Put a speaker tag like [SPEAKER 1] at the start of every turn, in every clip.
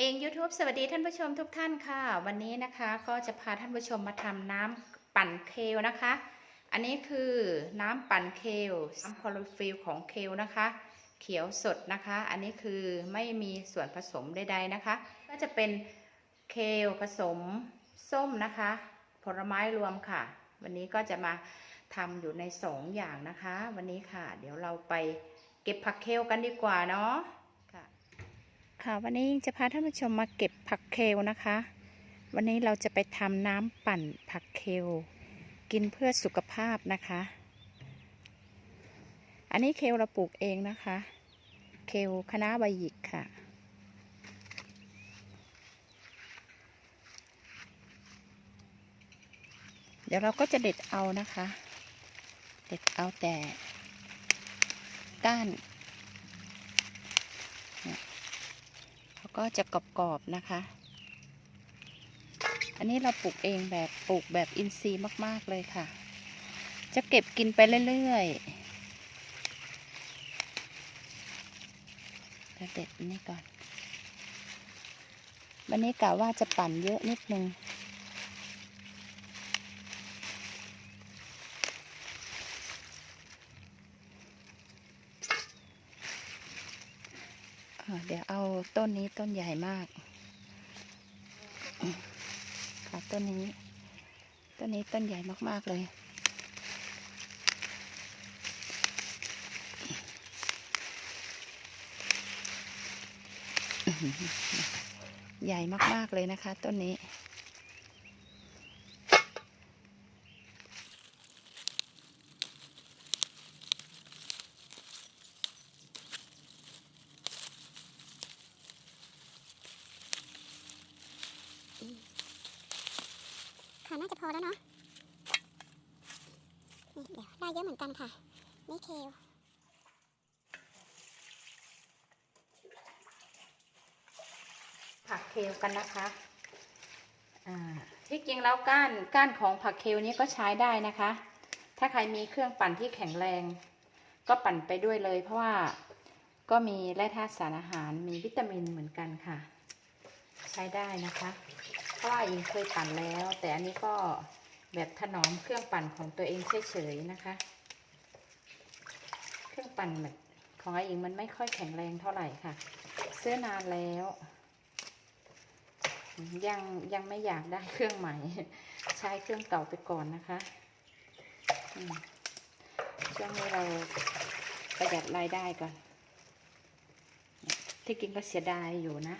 [SPEAKER 1] เอง YouTube สวัสดีท่านผู้ชมทุกท่านค่ะ วันนี้นะคะก็จะพาท่านผู้ชมมาทำน้ำปั่นเคลนะคะ อันนี้คือน้ำปั่นเคลน้ำคลอโรฟิลของเคลนะคะ เขียวสดนะคะ อันนี้คือไม่มีส่วนผสมใดๆนะคะ ก็จะเป็นเคลผสมส้มนะคะ ผลไม้รวมค่ะ วันนี้ก็จะมาทำอยู่ในสองอย่างนะคะ วันนี้ค่ะ เดี๋ยวเราไปเก็บผักเคลกันดีกว่าเนาะ ค่ะ วันนี้จะพาท่านผู้ชมมาเก็บผักเคลนะคะ วันนี้เราจะไปทำน้ำปั่นผักเคลกินเพื่อสุขภาพนะคะ อันนี้เคลเราปลูกเองนะคะ เคลคณะใบหยิกค่ะ เดี๋ยวเราก็จะเด็ดเอานะคะ เด็ดเอาแต่ก้าน แล้ว ก็จะกรอบๆนะคะ อันนี้เราปลูกเองแบบปลูกแบบอินทรีย์มากๆเลยค่ะ จะเก็บกินไปเรื่อยๆเดี๋ยวเด็ดนี่ก่อน วันนี้กะว่าจะปั่นเยอะนิดนึง เดี๋ยวเอาต้นนี้ต้นใหญ่มากค่ะต้นนี้ ต้นนี้ต้นใหญ่มาก ๆ เลยใหญ่มาก ๆ เลยนะคะ ต้นนี้
[SPEAKER 2] ค่ะน่าจะพอแล้วเนาะนี่ เยอะเหมือนกันค่ะนี่เคล
[SPEAKER 1] ผักเคลกันนะคะที่จริงแล้วก้านก้านของผักเคลนี้ก็ใช้ได้นะคะ ถ้าใครมีเครื่องปั่นที่แข็งแรง ก็ปั่นไปด้วยเลย เพราะว่าก็มีแร่ธาตุสารอาหารมีวิตามินเหมือนกันค่ะ ใช้ได้นะคะ เพราะว่าอิงเคยปั่นแล้ว แต่อันนี้ก็ แบบถนอมเครื่องปั่นของตัวเองเฉยๆนะคะ เครื่องปั่นแบบของไออิงมันไม่ค่อยแข็งแรงเท่าไหร่ค่ะ ซื้อนานแล้ว ยังยังไม่อยากได้เครื่องใหม่ ใช้เครื่องเก่าไปก่อนนะคะช่วงนี้เราประหยัดรายได้ก่อน ที่กินก็เสียดายอยู่นะ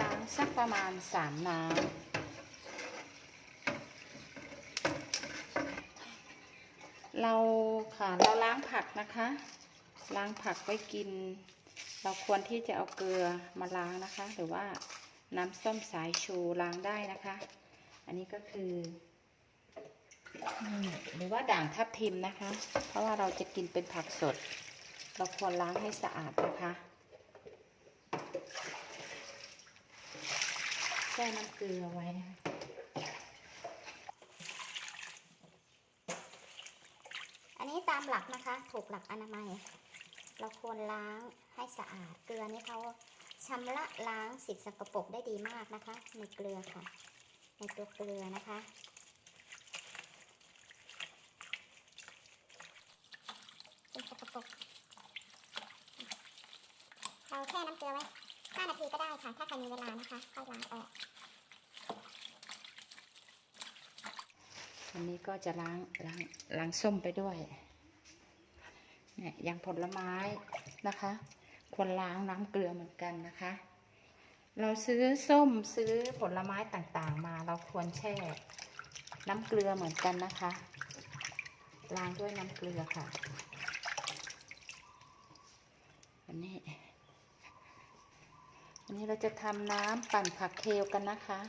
[SPEAKER 1] ล้าง สักประมาณสามน้ำเราค่ะเราล้างผักนะคะ ล้างผักไว้กิน เราควรที่จะเอาเกลือมาล้างนะคะ หรือว่าน้ำส้มสายชูล้างได้นะคะ อันนี้ก็คือหรือว่าด่างทับทิมนะคะ เพราะว่าเราจะกินเป็นผักสด เราควรล้างให้สะอาดนะคะ ช่น้ำเกลือไว้นะคะ
[SPEAKER 2] อันนี้ตามหลักนะคะถูกหลักอนามัย เราควรล้างให้สะอาด เกลือนี่เขาชำระล้างสิ่งสกปรกได้ดีมากนะคะ ในเกลือค่ะ ในตัวเกลือนะคะ สิ่งสกปรกเราแช่น้ำเกลือไว้5นาทีก็ได้ค่ะ ถ้าใคร มีเวลานะคะค่อยล้างออก
[SPEAKER 1] วันนี้ก็จะล้างล้างล้างส้มไปด้วยเนี่ยอย่างผลไม้นะคะ ควรล้างน้ำเกลือเหมือนกันนะคะ เราซื้อส้มซื้อผลไม้ต่างๆ มาเราควรแช่น้ำเกลือเหมือนกันนะคะ ล้างด้วยน้ำเกลือค่ะวันนี้ วันนี้เราจะทำน้ำปั่นผักเคลกันนะคะ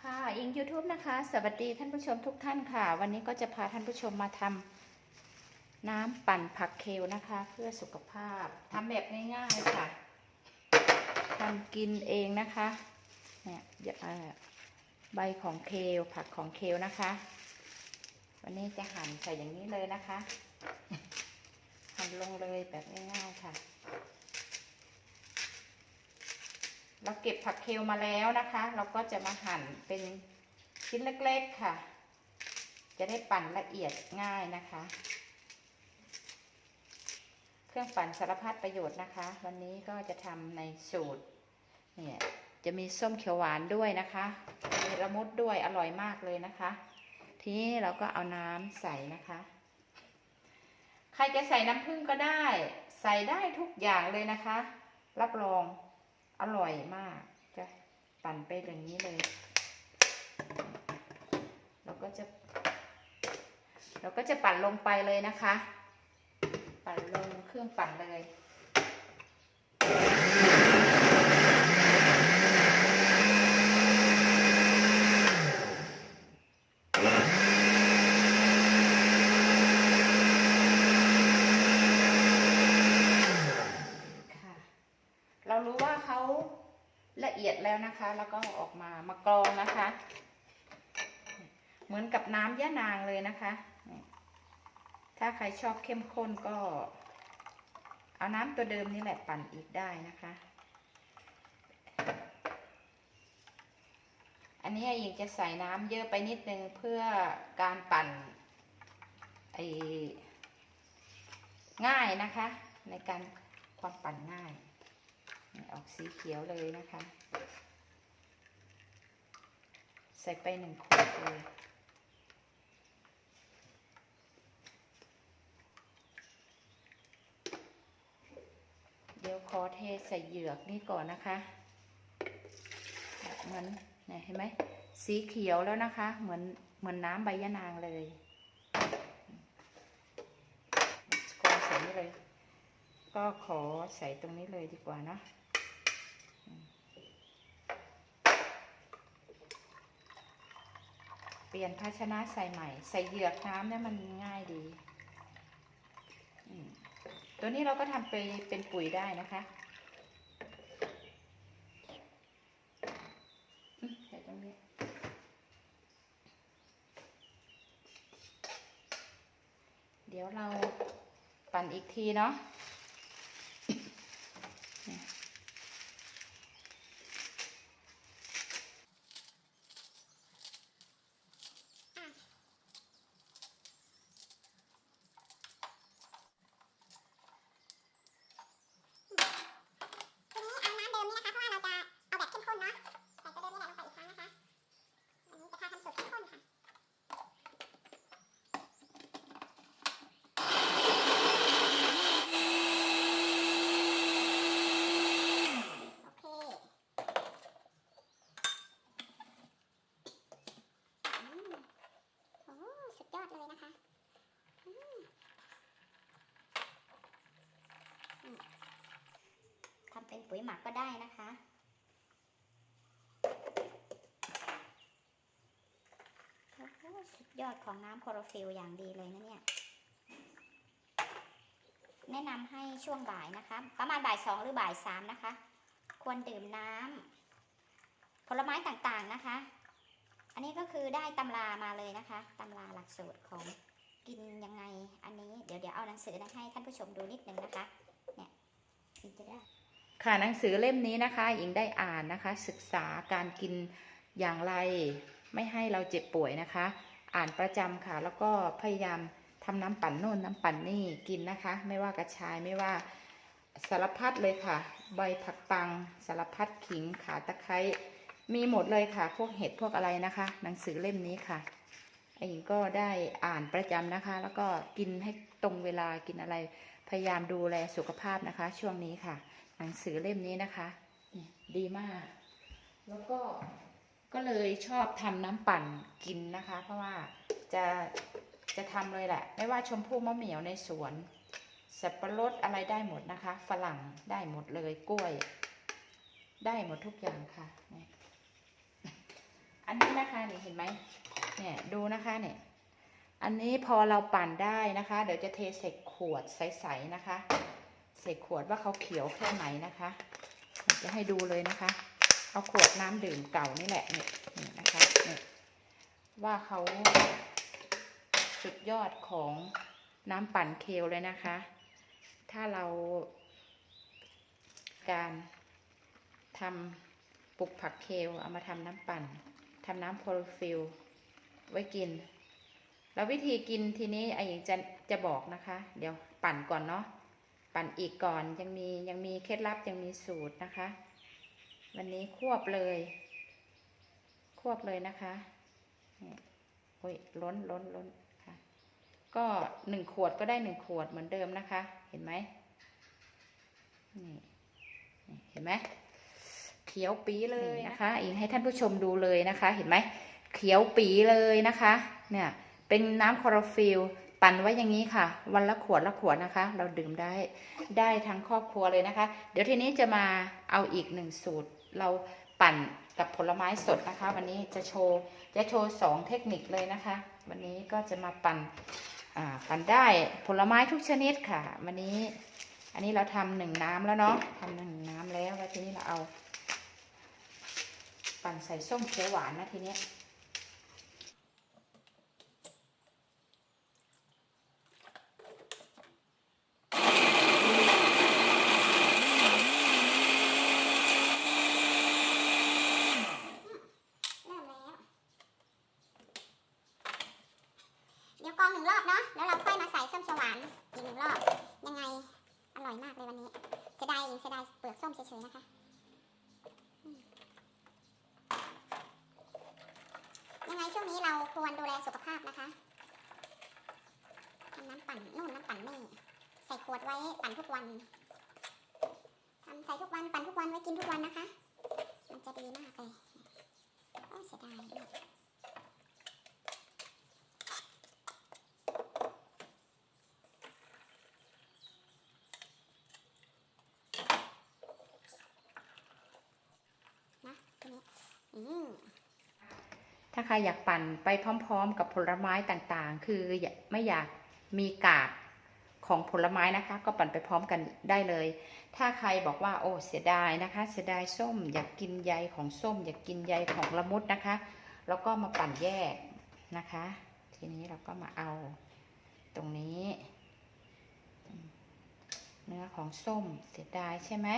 [SPEAKER 1] ค่ะอิง YouTube นะคะ สวัสดีท่านผู้ชมทุกท่านค่ะ วันนี้ก็จะพาท่านผู้ชมมาทำน้ำปั่นผักเคลนะคะ เพื่อสุขภาพทำแบบง่ายๆค่ะทำกินเองนะคะเนี่ยเอ่อใบของเคลผักของเคลนะคะ วันนี้จะหั่นใส่อย่างนี้เลยนะคะ หั่นลงเลยแบบง่ายๆค่ะ เราเก็บผักเคลมาแล้วนะคะ เราก็จะมาหั่นเป็นชิ้นเล็กๆค่ะ จะได้ปั่นละเอียดง่ายนะคะ เครื่องปั่นสารพัดประโยชน์นะคะ วันนี้ก็จะทำในสูตรเนี่ยจะมีส้มเขียวหวานด้วยนะคะมีละมุดด้วยอร่อยมากเลยนะคะ ทีนี้เราก็เอาน้ำใส่นะคะ ใครจะใส่น้ำผึ้งก็ได้ ใส่ได้ทุกอย่างเลยนะคะ รับรองอร่อยมาก จะปั่นไปอย่างนี้เลย เราก็จะ เราก็จะปั่นลงไปเลยนะคะ ปั่นลงเครื่องปั่นเลย ค่ะ เรารู้ว่าเขาละเอียด แล้วนะคะ แล้วก็ออกมามากรองนะคะ เหมือนกับน้ำย่านางเลยนะคะ ถ้าใครชอบเข้มข้นก็ เอาน้ำตัวเดิมนี่แหละปั่นอีกได้นะคะ อันนี้หญิงจะใส่น้ำเยอะไปนิดนึงเพื่อการปั่นไอง่ายนะคะ ในการความปั่นง่าย ออกสีเขียวเลยนะคะ ใส่ไปหนึ่งขวดเลยเดี๋ยวขอเทใส่เหยือกนี่ก่อนนะคะเหมือนเนี่ยเห็นไหมสีเขียวแล้วนะคะ เหมือนเหมือนน้ำใบยะนางเลยกรองใส่นี่เลย ก็ขอใส่ตรงนี้เลยดีกว่านะอืมเปลี่ยนภาชนะใส่ใหม่ ใส่เหยือกน้ำเนี่ยมันง่ายดีตัวนี้เราก็ทำไปเป็นปุ๋ยได้นะคะใส่ตรงนี้เดี๋ยวเราปั่นอีกทีเนาะเนี่ย
[SPEAKER 2] ทีนี้เอาน้ำเดิมนี่นะคะ เพราะว่าเราจะเอาแบบเข้มข้นเนาะ ใส่ตัวเดิมนี่แหละลงไปอีกครั้งนะคะ อันนี้จะพาทำสูตรเข้มข้นค่ะ โอเคอืมโอ้สุดยอดเลยนะคะอืมอืมทำเปุ๋ยหมักก็ได้นะคะ สุดยอดของน้ำคลอโรฟิลอย่างดีเลยนะเนี่ย แนะนำให้ช่วงบ่ายนะคะ ประมาณบ่ายสองหรือบ่ายสามนะคะ ควรดื่มน้ำผลไม้ต่างๆนะคะ อันนี้ก็คือได้ตำรามาเลยนะคะตำราหลักสูตรของกินยังไง อันนี้เดี๋ยวเดี๋ยวเอาหนังสือนะให้ท่านผู้ชมดูนิดนึงนะคะ เนี่ยจะได้
[SPEAKER 1] ค่ะหนังสือเล่มนี้นะคะหญิงได้อ่านนะคะ ศึกษาการกินอย่างไร ไม่ให้เราเจ็บป่วยนะคะ อ่านประจำค่ะ แล้วก็พยายามทำน้ำปั่นโน่นน้ำปั่นนี่กินนะคะ ไม่ว่ากระชายไม่ว่าสารพัดเลยค่ะ ใบผักปังสารพัดขิงขาตะไคร้มีหมดเลยค่ะ พวกเห็ดพวกอะไรนะคะ หนังสือเล่มนี้ค่ะไอ้หญิงก็ได้อ่านประจำนะคะ แล้วก็กินให้ตรงเวลากินอะไร พยายามดูแลสุขภาพนะคะ ช่วงนี้ค่ะ หนังสือเล่มนี้นะคะดีมาก แล้วก็ก็เลยชอบทำน้ำปั่นกินนะคะ เพราะว่าจะจะทำเลยแหละ ไม่ว่าชมพู่มะเหมี่ยวในสวน สับปะรดอะไรได้หมดนะคะ ฝรั่งได้หมดเลยกล้วย ได้หมดทุกอย่างค่ะนี่อันนี้นะคะนี่เห็นไหมเนี่ยดูนะคะเนี่ยอันนี้พอเราปั่นได้นะคะ เดี๋ยวจะเทใส่ขวดใสๆนะคะ ส่ขวดว่าเขาเขียวแค่ไหนนะคะ จะให้ดูเลยนะคะ เอาขวดน้ำดื่มเก่านี่แหละเนี่ยนี่นะคะเนี่ยว่าเขาสุดยอดของน้ำปั่นเคลเลยนะคะ ถ้าเราการทำปลูกผักเคลเอามาทำน้ำปั่นทำน้ำโคลฟิลไว้กิน แล้ววิธีกินทีนี้ไอ้หญิงจะจะบอกนะคะ เดี๋ยวปั่นก่อนเนาะ ปั่นอีกก่อนยังมียังมีเคล็ดลับยังมีสูตรนะคะ วันนี้ควบเลย ควบเลยนะคะนี่โอ้ยล้นล้นล้นค่ะ ก็หนึ่งขวดก็ได้หนึ่งขวดเหมือนเดิมนะคะ เห็นไหมนี่นี่เห็นไหมเขียวปีเลยนะคะอิงให้ท่านผู้ชมดูเลยนะคะ เห็นไหมเขียวปีเลยนะคะ เนี่ยเป็นน้ำคลอโรฟิล ปั่นไว้อย่างนี้ค่ะ วันละขวดละขวดนะคะ เราดื่มได้ได้ทั้งครอบครัวเลยนะคะ เดี๋ยวทีนี้จะมาเอาอีกหนึ่งสูตร เราปั่นกับผลไม้สดนะคะ วันนี้จะโชว์จะโชว์สองเทคนิคเลยนะคะ วันนี้ก็จะมาปั่นปั่นได้ผลไม้ทุกชนิดค่ะ วันนี้อันนี้เราทำหนึ่งน้ำแล้วเนาะทำหนึ่งน้ำแล้วแล้วทีนี้เราเอา ปั่นใส่ส้มเขียวหวานนะทีนี้ย
[SPEAKER 2] เริ่มแล้ว เดี๋ยวกรองหนึ่งรอบเนาะ แล้วเราค่อยมาใส่ส้มเขียวหวานอีกหนึ่งรอบ ยังไง อร่อยมากเลยวันนี้เสี ยดายอิงเสียดายเปลือกส้มเฉยๆนะคะยังไงช่วงนี้เราควรดูแลสุขภาพนะคะทำน้ำปั่นนู่นน้ำปั่นนี่ใส่ขวดไว้ปั่นทุกวันทำใส่ทุกวันปั่นทุกวันไว้กินทุกวันนะคะ มันจะดีมากเลยโอ้เสียดายมากนะทีนี้อืม
[SPEAKER 1] ถ้าใครอยากปั่นไปพร้อม ๆ กับผลไม้ต่างๆ คือไม่อยากมีกากของผลไม้นะคะ ก็ปั่นไปพร้อมกันได้เลย ถ้าใครบอกว่าโอ้เสียดายนะคะ เสียดายส้ม อยากกินใยของส้ม อยากกินใยของละมุดนะคะ แล้วก็มาปั่นแยกนะคะ ทีนี้เราก็มาเอาตรงนี้ เนื้อของส้มเสียดายใช่ไหม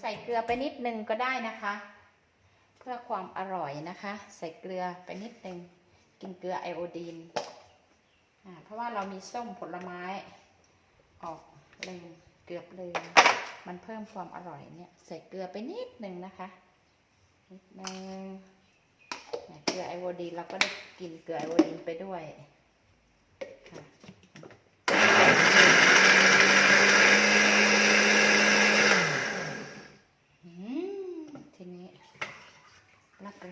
[SPEAKER 1] ใส่เกลือไปนิดนึงก็ได้นะคะ เพื่อความอร่อยนะคะ ใส่เกลือไปนิดนึงกินเกลือไอโอดีนเพราะว่าเรามีส้มผลไม้ ออกเลยเกือบเลยมันเพิ่มความอร่อยเนี่ย ใส่เกลือไปนิดนึงนะคะนิดนึงเนี่ยเกลือไอโอดีนเราก็ได้กินเกลือไอโอดีนไปด้วยค่ะ อืมทีนี้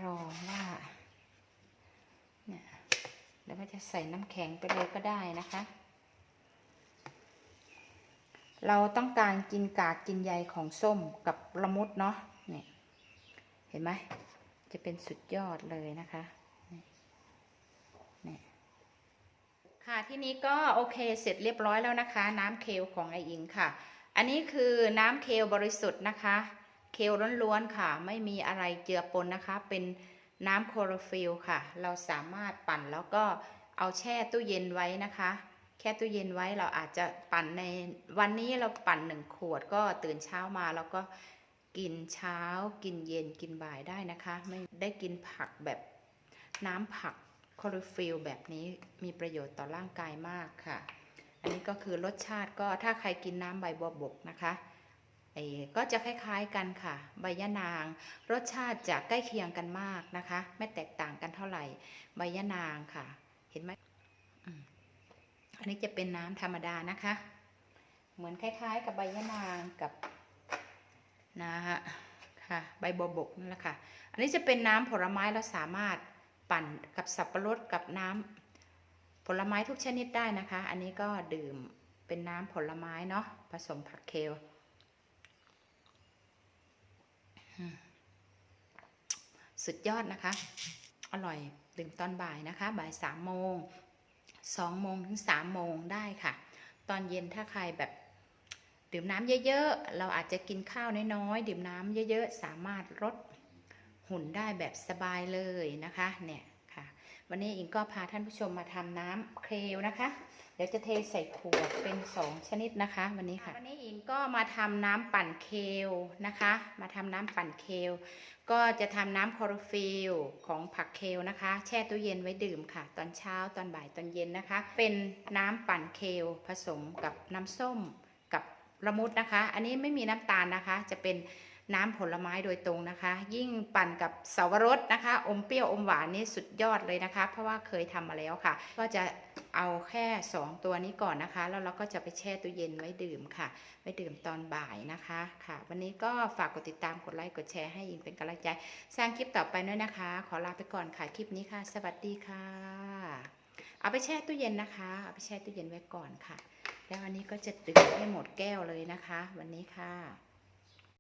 [SPEAKER 1] รองว่าเนี่ยแล้วก็จะใส่น้ำแข็งไปเลยก็ได้นะคะ เราต้องการกินกากกินใยของส้มกับละมุดเนาะเนี่ยเห็นไหมจะเป็นสุดยอดเลยนะคะเนี่ยค่ะที่นี้ก็โอเคเสร็จเรียบร้อยแล้วนะคะ น้ำเคลของไออิงค่ะ อันนี้คือน้ำเคลบริสุทธิ์นะคะ เคลล้วนๆค่ะ ไม่มีอะไรเจือปนนะคะ เป็นน้ำโคลอโรฟิลค่ะ เราสามารถปั่นแล้วก็เอาแช่ตู้เย็นไว้นะคะ แค่ตู้เย็นไว้เราอาจจะปั่นในวันนี้เราปั่นหนึ่งขวดก็ตื่นเช้ามาแล้วก็กินเช้ากินเย็นกินบ่ายได้นะคะ ไม่ได้กินผักแบบน้ำผักคลอโรฟิลแบบนี้มีประโยชน์ต่อร่างกายมากค่ะ อันนี้ก็คือรสชาติก็ถ้าใครกินน้ำใบบัวบกนะคะ ก็จะคล้ายๆกันค่ะ ใบยะนาง รสชาติจะใกล้เคียงกันมากนะคะ ไม่แตกต่างกันเท่าไหร่ ใบยะนางค่ะ เห็นไหมอันนี้จะเป็นน้ำธรรมดานะคะ เหมือนคล้ายๆ กับใบยะนางกับนะฮะค่ะ ใบบวบกนั่นแหละค่ะ อันนี้จะเป็นน้ำผลไม้เราสามารถปั่นกับสับปะรดกับน้ำผลไม้ทุกชนิดได้นะคะ อันนี้ก็ดื่มเป็นน้ำผลไม้เนาะผสมผักเคลอืม สุดยอดนะคะ อร่อยดื่มตอนบ่ายนะคะ บ่ายสามโมงสองโมงถึงสามโมงได้ค่ะ ตอนเย็นถ้าใครแบบดื่มน้ำเยอะๆ เราอาจจะกินข้าวน้อยๆ ดื่มน้ำเยอะๆ สามารถลดหุ่นได้แบบสบายเลยนะคะ เนี่ย วันนี้อิงก็พาท่านผู้ชมมาทำน้ำเคลวนะคะ เดี๋ยวจะเทใส่ขวดเป็น 2 ชนิดนะคะ วันนี้ค่ะ วันนี้อิงก็มาทำน้ำปั่นเคลนะคะ มาทำน้ำปั่นเคลก็จะทำน้ำคลอโรฟิลของผักเคลนะคะ แช่ตู้เย็นไว้ดื่มค่ะ ตอนเช้าตอนบ่ายตอนเย็นนะคะ เป็นน้ำปั่นเคลผสมกับน้ำส้มกับละมุดนะคะ อันนี้ไม่มีน้ำตาลนะคะ จะเป็น น้ำผลไม้โดยตรงนะคะ ยิ่งปั่นกับเสาวรสนะคะ อมเปรี้ยวอมหวานนี่สุดยอดเลยนะคะ เพราะว่าเคยทำมาแล้วค่ะ ก็จะเอาแค่ 2 ตัวนี้ก่อนนะคะ แล้วเราก็จะไปแช่ตู้เย็นไว้ดื่มค่ะ ไว้ดื่มตอนบ่ายนะคะค่ะ วันนี้ก็ฝากกดติดตามกดไลค์กดแชร์ให้อิงเป็นกำลังใจ สร้างคลิปต่อไปด้วยนะคะ ขอลาไปก่อนค่ะคลิปนี้ค่ะ สวัสดีค่ะ เอาไปแช่ตู้เย็นนะคะ เอาไปแช่ตู้เย็นไว้ก่อนค่ะ แล้ววันนี้ก็จะดื่มให้หมดแก้วเลยนะคะ วันนี้ค่ะ